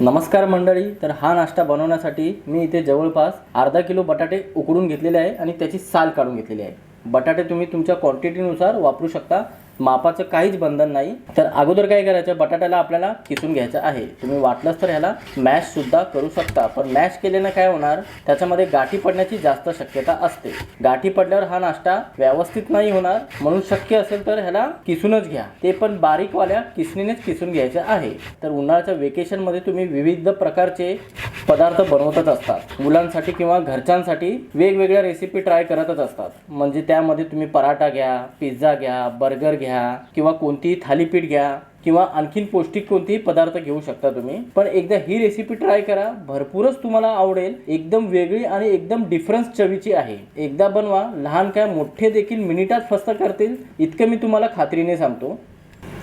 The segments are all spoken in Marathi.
नमस्कार मंडळी तर हा नाश्ता बनवण्यासाठी मी इथे जवळपास अर्धा किलो बटाटे उकडून घेतलेले आहे आणि त्याची साल काढून घेतलेली आहे. बटाटे तुम्ही तुमच्या क्वांटिटीनुसार वापरू शकता. मापाचं काहीच बंधन नाही. तर अगोदर काय करायचं? बटाट्याला आपल्याला किसून घ्यायचं आहे. तुम्ही वाटलंच तर ह्याला मॅश सुद्धा करू शकता. पण मॅश केल्यानं काय होणार? त्याच्यामध्ये गाठी पडण्याची जास्त शक्यता असते. गाठी पडल्यावर हा नाश्ता व्यवस्थित नाही होणार. म्हणून शक्य असेल तर ह्याला किसूनच घ्या. ते पण बारीकवाल्या किसणीनेच किसून घ्यायचे आहे. तर उन्हाळ्याच्या वेकेशनमध्ये तुम्ही विविध प्रकारचे पदार्थ बनवतच असतात. मुलांसाठी किंवा घरच्यांसाठी वेगवेगळ्या रेसिपी ट्राय करतच असतात. म्हणजे त्यामध्ये तुम्ही पराठा घ्या पिझ्झा घ्या बर्गर घ्या घ्या किंवा कोणतीही थालीपीठ घ्या किंवा आणखीन पौष्टिक कोणतेही पदार्थ घेऊ शकता तुम्ही. पण एकदा ही रेसिपी ट्राय करा. भरपूरच तुम्हाला आवडेल. एकदम वेगळी आणि एकदम डिफरन्स चवीची आहे. एकदा बनवा. लहान काय मोठे देखील मिनिटात फस्त करतील. इतकं मी तुम्हाला खात्रीने सांगतो.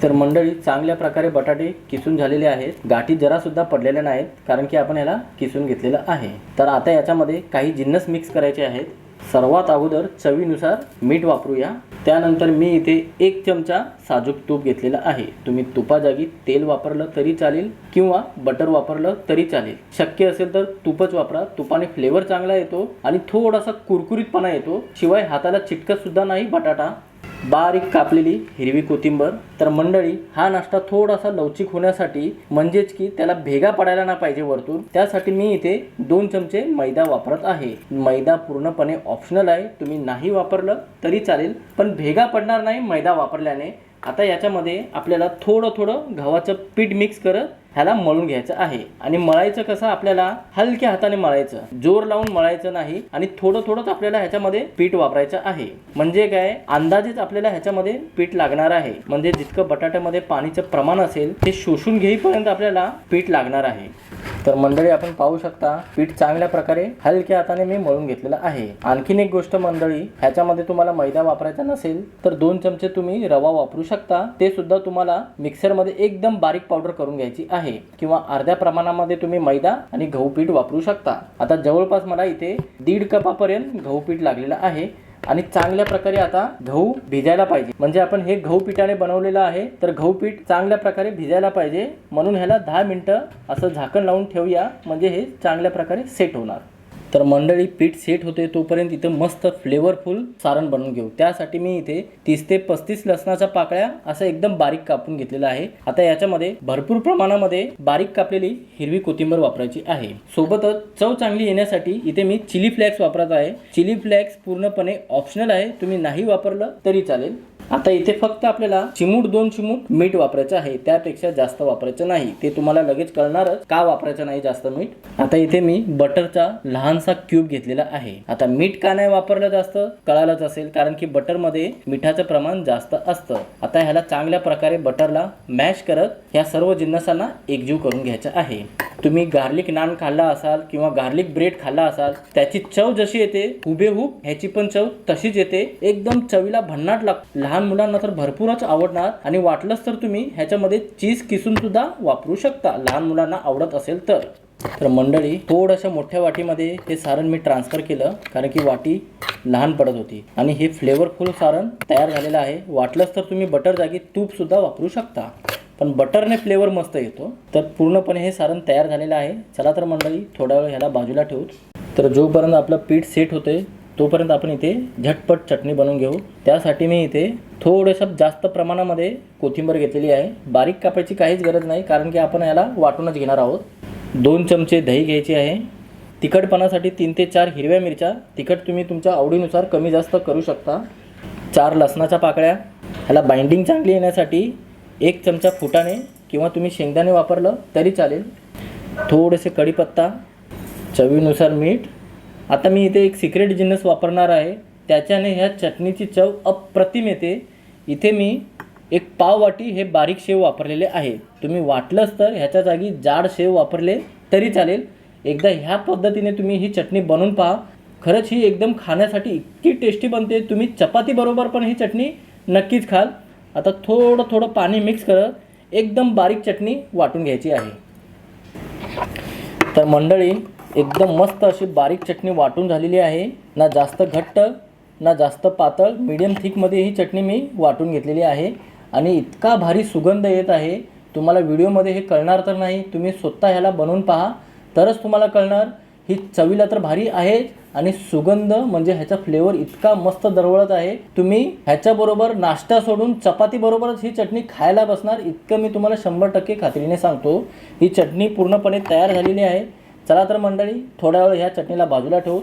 तर मंडळी चांगल्या प्रकारे बटाटे किसून झालेले आहेत. गाठी जरासुद्धा पडलेल्या नाहीत कारण की आपण याला किसून घेतलेलं आहे. तर आता याच्यामध्ये काही जिन्नस मिक्स करायचे आहेत. सर्वात अगोदर चवीनुसार मीठ वापरूया. त्यानंतर मी इथे एक चमचा साजूक तूप घेतलेला आहे. तुम्ही तुपाजागी तेल वापरलं तरी चालेल किंवा बटर वापरलं तरी चालेल. शक्य असेल तर तुपच वापरा. तुपाने फ्लेवर चांगला येतो आणि थोडासा कुरकुरीतपणा येतो. शिवाय हाताला चिटकत सुद्धा नाही बटाटा. बारीक कापलेली हिरवी कोथिंबर. तर मंडळी हा नाश्ता थोडासा लवचिक होण्यासाठी म्हणजेच की त्याला भेगा पडायला ना पाहिजे वरतून. त्यासाठी मी इथे दोन चमचे मैदा वापरत आहे. मैदा पूर्णपणे ऑप्शनल आहे. तुम्ही नाही वापरलं तरी चालेल पण भेगा पडणार नाही मैदा वापरल्याने. आता याच्यामध्ये आपल्याला थोडं थोडं गव्हाचं पीठ मिक्स करत ह्याला मळून घ्यायचं आहे. आणि मळायचं कसं? आपल्याला हलक्या हाताने मळायचं. जोर लावून मळायचं नाही आणि थोडं थोडंच आपल्याला ह्याच्यामध्ये पीठ वापरायचं आहे. म्हणजे काय? अंदाजेच आपल्याला ह्याच्यामध्ये पीठ लागणार आहे. म्हणजे जितकं बटाट्यामध्ये पाणीचं प्रमाण असेल ते शोषून घेईपर्यंत आपल्याला पीठ लागणार आहे. तर मंडळी आपण पाहू शकता पीठ चांगल्या प्रकारे हलक्या हाताने मी मळून घेतलेलं आहे. आणखीन एक गोष्ट मंडळी ह्याच्यामध्ये तुम्हाला मैदा वापरायचा नसेल तर दोन चमचे तुम्ही रवा वापरू शकता. ते सुद्धा तुम्हाला मिक्सरमध्ये एकदम बारीक पावडर करून घ्यायची आहे. किंवा अर्ध्या प्रमाणामध्ये तुम्ही मैदा आणि गहू पीठ वापरू शकता. आता जवळपास मला इथे दीड कपापर्यंत गहू पीठ लागलेलं आहे आणि चांगल्या प्रकारे आता गहू भिजायला पाहिजे. म्हणजे आपण हे गहू पिठाने बनवलेलं आहे तर गहू पीठ चांगल्या प्रकारे भिजायला पाहिजे. म्हणून ह्याला दहा मिनटं असं झाकण लावून ठेवूया. म्हणजे हे चांगल्या प्रकारे सेट होणार. तर मंडळी पीठ सेट होते तोपर्यंत इथं मस्त फ्लेवरफुल सारण बनवून घेऊ. त्यासाठी मी इथे तीस ते पस्तीस लसणाच्या पाकळ्या असं एकदम बारीक कापून घेतलेलं आहे. आता याच्यामध्ये भरपूर प्रमाणामध्ये बारीक कापलेली हिरवी कोथिंबर वापरायची आहे. सोबतच चव चांगली येण्यासाठी इथे मी चिली फ्लेक्स वापरत आहे. चिली फ्लेक्स पूर्णपणे ऑप्शनल आहे. तुम्ही नाही वापरलं तरी चालेल. आता इथे फक्त आपल्याला चिमूट दोन चिमूट मीठ वापरायचं आहे. त्यापेक्षा जास्त वापरायचं नाही. ते तुम्हाला लगेच कळणारच का वापरायचं नाही जास्त मीठ? आता इथे मी बटरचा लहानसा क्यूब घेतलेला आहे. आता मीठ का नाही वापरलं जास्त? कळालंच असेल कारण की बटरमध्ये मिठाचं प्रमाण जास्त असतं. आता ह्याला चांगल्या प्रकारे बटरला मॅश करत ह्या सर्व जिन्नसांना एकजीव करून घ्यायचं आहे. तुम्ही गार्लिक नान खाल्ला असाल किंवा गार्लिक ब्रेड खाल्ला असाल त्याची चव जशी येते हुबेहूब ह्याची पण चव तशीच येते. एकदम चवीला भन्नाट लाग लहान लहान मुलांना तर भरपूरच आवडणार आणि वाटलंच तर तुम्ही ह्याच्यामध्ये चीज किसून सुद्धा वापरू शकता. लहान मुलांना आवडत असेल तर. तर मंडळी थोडशा मोठ्या वाटीमध्ये हे सारण मी ट्रान्सफर केलं कारण की वाटी लहान पडत होती. आणि हे फ्लेवरफुल सारण तयार झालेलं आहे. वाटलंच तर तुम्ही बटर जागी तूपसुद्धा वापरू शकता. पण बटरने फ्लेवर मस्त येतो. तर पूर्णपणे हे सारण तयार झालेलं आहे. चला तर मंडळी थोडा वेळ ह्याला बाजूला ठेवू. तर जोपर्यंत आपलं पीठ सेट होते तोपर्यंत आपण इथे झटपट चटणी बनवून घेऊ. त्यासाठी मी इथे थोडंसं जास्त प्रमाणामध्ये कोथिंबीर घेतलेली आहे. बारीक कापायची काहीच गरज नाही कारण की आपण याला वाटूनच घेणार आहोत. दोन चमचे दही घ्यायची आहे. तिखटपणासाठी तीन ते चार हिरव्या मिरच्या. तिखट तुम्ही तुमच्या आवडीनुसार कमी जास्त करू शकता. चार लसणाच्या पाकळ्या. ह्याला बाइंडिंग चांगली येण्यासाठी एक चमचा फुटाणे किंवा तुम्ही शेंगदाणे वापरलं तरी चालेल. थोडेसे कढीपत्ता. चवीनुसार मीठ. आता मी इथे एक सिक्रेट जिन्नस वापरणार आहे. त्याच्याने ह्या चटणीची चव अप्रतिम येते. इथे मी एक पाव वाटी हे बारीक शेव वापरलेले आहे. तुम्ही वाटलंच तर ह्याच्या जागी जाड शेव वापरले तरी चालेल. एकदा ह्या पद्धतीने तुम्ही ही चटणी बनवून पहा. खरंच ही एकदम खाण्यासाठी इतकी टेस्टी बनते. तुम्ही चपातीबरोबर पण ही चटणी नक्कीच खाल. आता थोडं थोडं पाणी मिक्स करत एकदम बारीक चटणी वाटून घ्यायची आहे. तर मंडळी एकदम मस्त अशी बारीक चटणी वाटून झालेली आहे. ना जास्त घट्ट ना जास्त पातळ मीडियम थिकमध्ये ही चटणी मी वाटून घेतलेली आहे. आणि इतका भारी सुगंध येत आहे. तुम्हाला व्हिडिओमध्ये हे कळणार तर नाही. तुम्ही स्वतः ह्याला बनवून पहा. तरच तुम्हाला कळणार. ही चवीला तर भारी आहे. आणि सुगंध म्हणजे ह्याचा फ्लेवर इतका मस्त दरवळत आहे. तुम्ही ह्याच्याबरोबर नाश्ता सोडून चपाती बरोबरच ही चटणी खायला बसणार. इतकं मी तुम्हाला शंभर टक्के खात्रीने सांगतो. ही चटणी पूर्णपणे तयार झालेली आहे. चला तर मंडळी थोड्या वेळ ह्या चटणीला बाजूला ठेवू.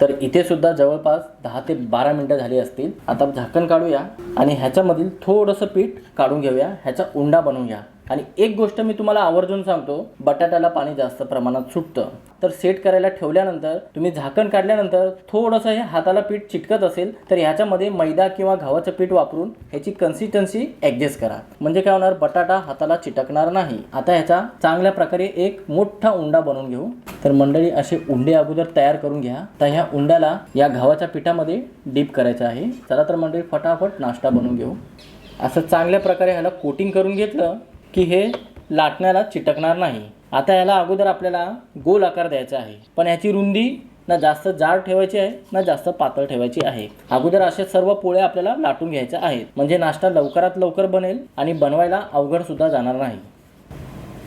तर इथे सुद्धा जवळपास दहा ते बारा मिनटं झाली असतील. आता झाकण काढूया आणि ह्याच्यामधील थोडंसं पीठ काढून घेऊया. ह्याचा उंडा बनवूया. आणि एक गोष्ट मी तुम्हाला आवर्जून सांगतो बटाट्याला पाणी जास्त प्रमाणात सुटतं. तर सेट करायला ठेवल्यानंतर तुम्ही झाकण काढल्यानंतर थोडंसं हे हाताला पीठ चिटकत असेल तर ह्याच्यामध्ये मैदा किंवा गव्हाचं पीठ वापरून ह्याची कन्सिस्टन्सी ॲडजस्ट करा. म्हणजे काय होणार बटाटा हाताला चिटकणार नाही. आता ह्याचा चांगल्या प्रकारे एक मोठा उंडा बनवून घेऊ. तर मंडळी असे उंडे अगोदर तयार करून घ्या. तर ह्या उंड्याला या गव्हाच्या पिठामध्ये डीप करायचं आहे. चला तर मंडळी फटाफट नाश्ता बनवून घेऊ. असं चांगल्या प्रकारे ह्याला कोटिंग करून घेतलं. की हे लाटण्याला चिटकणार नाही. आता याला अगोदर आपल्याला गोल आकार द्यायचा आहे. पण ह्याची रुंदी ना जास्त जाड ठेवायची आहे ना जास्त पातळ ठेवायची आहे. अगोदर अशा सर्व पोळ्या आपल्याला लाटून घ्यायच्या आहेत. म्हणजे नाश्ता लवकरात लवकर बनेल आणि बनवायला अवघड सुद्धा जाणार नाही.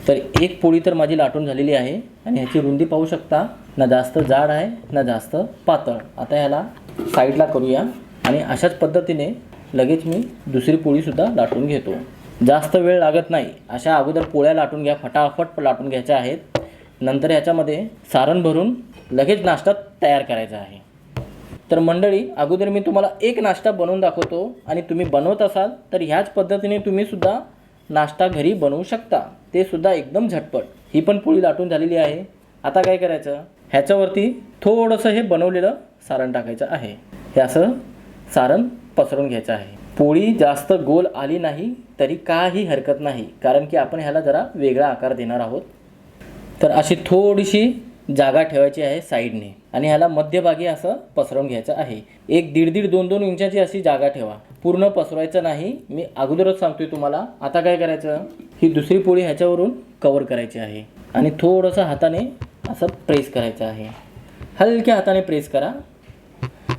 तर एक पोळी तर माझी लाटून झालेली आहे आणि ह्याची रुंदी पाहू शकता ना जास्त जाड आहे ना जास्त पातळ. आता ह्याला साईडला करूया आणि अशाच पद्धतीने लगेच मी दुसरी पोळीसुद्धा लाटून घेतो. जास्त वेळ लागत नाही. अशा अगोदर पोळ्या लाटून घ्या फटाफट लाटून घ्यायच्या आहेत. नंतर ह्याच्यामध्ये सारण भरून लगेच नाश्ता तयार करायचा आहे. तर मंडळी अगोदर मी तुम्हाला एक नाश्ता बनवून दाखवतो आणि तुम्ही बनवत असाल तर ह्याच पद्धतीने तुम्हीसुद्धा नाश्ता घरी बनवू शकता. ते सुद्धा एकदम झटपट. ही पण पोळी लाटून झालेली आहे. आता काय करायचं? ह्याच्यावरती थोडंसं हे बनवलेलं सारण टाकायचं आहे. हे असं सारण पसरून घ्यायचं आहे. पोळी जास्त गोल आली नाही तरी काही हरकत नाही कारण की आपण ह्याला जरा वेगळा आकार देणार आहोत. तर अशी थोडीशी जागा ठेवायची आहे साईडने आणि ह्याला मध्यभागी असं पसरवून घ्यायचं आहे. एक दीड दीड दोन दोन इंचाची अशी जागा ठेवा. पूर्ण पसरवायचं नाही. मी अगोदरच सांगतोय तुम्हाला. आता काय करायचं? ही दुसरी पोळी ह्याच्यावरून कवर करायची आहे. आणि थोडंसं हाताने असं प्रेस करायचं आहे. हलक्या हाताने प्रेस करा.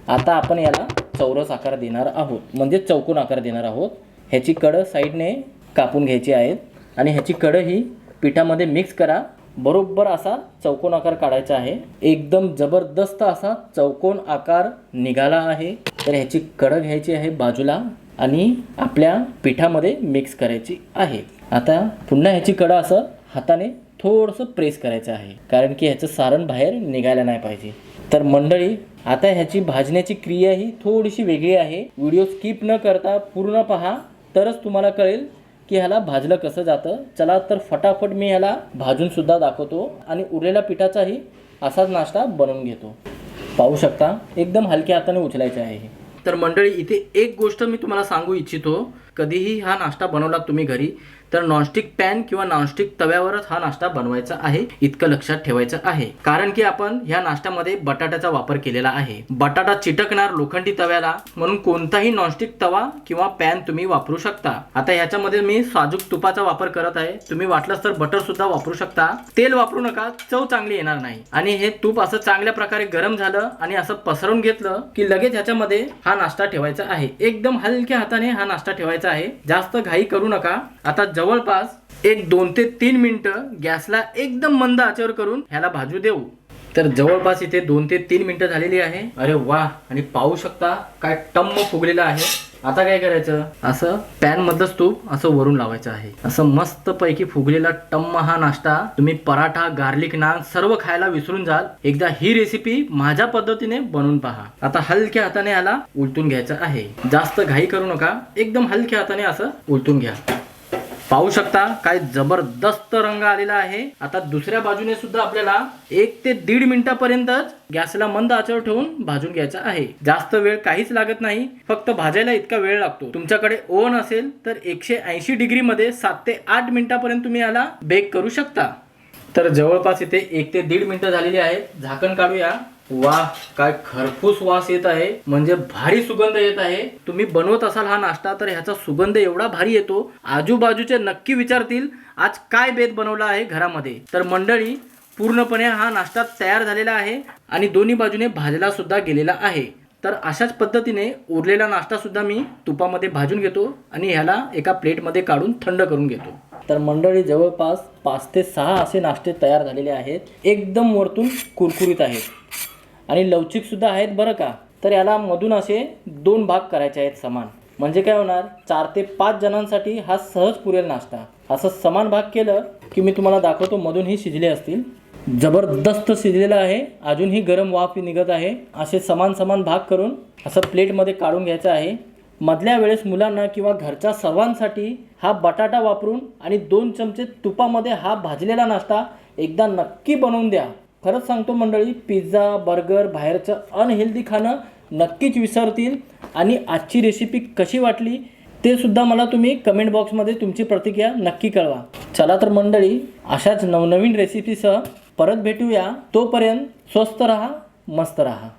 आता आपण याला चौरस आकार देणार आहोत. म्हणजे चौकोन आकार देणार आहोत. ह्याची कडं साईडने कापून घ्यायची आहेत. आणि ह्याची कडं ही पिठामध्ये मिक्स करा. बरोबर असा चौकोन आकार काढायचा आहे. एकदम जबरदस्त असा चौकोन आकार निघाला आहे. तर ह्याची कडं घ्यायची आहे बाजूला आणि आपल्या पिठामध्ये मिक्स करायची आहे. आता पुन्हा ह्याची कडं असं हाताने थोडंसं प्रेस करायचं आहे. कारण की ह्याचं सारण बाहेर निघायला नाही पाहिजे. तर मंडळी आता ह्याची भाजण्याची क्रिया ही थोडीशी वेगळी आहे. व्हिडिओ स्किप न करता पूर्ण पहा. तरच तुम्हाला कळेल की ह्याला भाजलं कसं जातं. चला तर फटाफट मी ह्याला भाजून सुद्धा दाखवतो आणि उरलेल्या पिठाचाही असाच नाश्ता बनवून घेतो. पाहू शकता एकदम हलक्या हाताने उचलायचे आहे तर मंडळी इथे एक गोष्ट मी तुम्हाला सांगू इच्छितो. कधीही हा नाश्ता बनवला तुम्ही घरी तर नॉनस्टिक पॅन किंवा नॉनस्टिक तव्यावरच हा नाश्ता बनवायचा आहे इतकं लक्षात ठेवायचं आहे. कारण की आपण ह्या नाश्त्यामध्ये बटाट्याचा वापर केलेला आहे. बटाटा चिटकणार लोखंडी तव्याला म्हणून कोणताही नॉनस्टिक तवा किंवा पॅन तुम्ही वापरू शकता. आता ह्याच्यामध्ये मी साजूक तुपाचा वापर करत आहे. तुम्ही वाटलंच तर बटर सुद्धा वापरू शकता. तेल वापरू नका चव चांगली येणार नाही. आणि हे तूप असं चांगल्या प्रकारे गरम झालं आणि असं पसरवून घेतलं की लगेच ह्याच्यामध्ये हा नाश्ता ठेवायचा आहे. एकदम हलक्या हाताने हा नाश्ता ठेवायचा आहे. जास्त घाई करू नका. आता जवळपास एक दोन ते तीन मिनटं गॅसला एकदम मंद आचेवर करून ह्याला भाजू देऊ. तर जवळपास इथे दोन ते तीन मिनटं झालेली आहे. अरे वा आणि पाहू शकता काय टम्म फुगलेलं आहे. आता काय करायचं? असं पॅन मधलं तूप असं वरून लावायचं आहे. असं मस्त पैकी फुगलेला टम्म हा नाश्ता तुम्ही पराठा गार्लिक नान सर्व खायला विसरून जाल. एकदा ही रेसिपी माझ्या पद्धतीने बनवून पहा. आता हलक्या हाताने याला उलटून घ्यायचं आहे. जास्त घाई करू नका. एकदम हलक्या हाताने असं उलटून घ्या. पाहू शकता काय जबरदस्त रंग आलेला आहे. आता दुसऱ्या बाजूने सुद्धा आपल्याला एक ते दीड मिनिटापर्यंतच गॅसला मंद आचर ठेवून भाजून घ्यायचा आहे. जास्त वेळ काहीच लागत नाही फक्त भाजायला इतका वेळ लागतो. तुमच्याकडे ओव्हन असेल तर एकशे ऐंशी डिग्री मध्ये सात ते आठ मिनिटापर्यंत तुम्ही याला बेक करू शकता. तर जवळपास इथे एक ते दीड मिनिटं झालेली आहेत. झाकण काढूया. वा काय खरपूस वास येत आहे. म्हणजे भारी सुगंध येत आहे. तुम्ही बनवत असाल हा नाश्ता तर ह्याचा सुगंध एवढा भारी येतो. आजूबाजूचे नक्की विचारतील आज काय बेत बनवला आहे घरामध्ये. तर मंडळी पूर्णपणे हा नाश्ता तयार झालेला आहे आणि दोन्ही बाजूने भाजला सुद्धा गेलेला आहे. तर अशाच पद्धतीने उरलेला नाश्ता सुद्धा मी तुपामध्ये भाजून घेतो आणि ह्याला एका प्लेटमध्ये काढून थंड करून घेतो. तर मंडळी जवळपास पाच ते सहा असे नाश्ते तयार झालेले आहेत. एकदम वरतून कुरकुरीत आहेत. आणि लवचिकसुद्धा आहेत बरं का. तर याला मधून असे दोन भाग करायचे आहेत समान. म्हणजे काय होणार? चार ते पाच जणांसाठी हा सहज पुरेल नाश्ता. असं समान भाग केलं की मी तुम्हाला दाखवतो मधूनही शिजले असतील. जबरदस्त शिजलेलं आहे. अजूनही गरम वाफ निघत आहे. असे समान समान भाग करून असं प्लेटमध्ये काढून घ्यायचं आहे. मधल्या वेळेस मुलांना किंवा घरच्या सर्वांसाठी हा बटाटा वापरून आणि दोन चमचे तुपामध्ये हा भाजलेला नाश्ता एकदा नक्की बनवून द्या. खरंच सांगतो मंडळी पिझ्झा बर्गर बाहेरचं अनहेल्दी खाणं नक्कीच विसरतील. आणि आजची रेसिपी कशी वाटली ते सुद्धा मला तुम्ही कमेंट बॉक्समध्ये तुमची प्रतिक्रिया नक्की कळवा. चला तर मंडळी अशाच नवनवीन रेसिपीसह परत भेटूया. तोपर्यंत स्वस्त रहा मस्त रहा.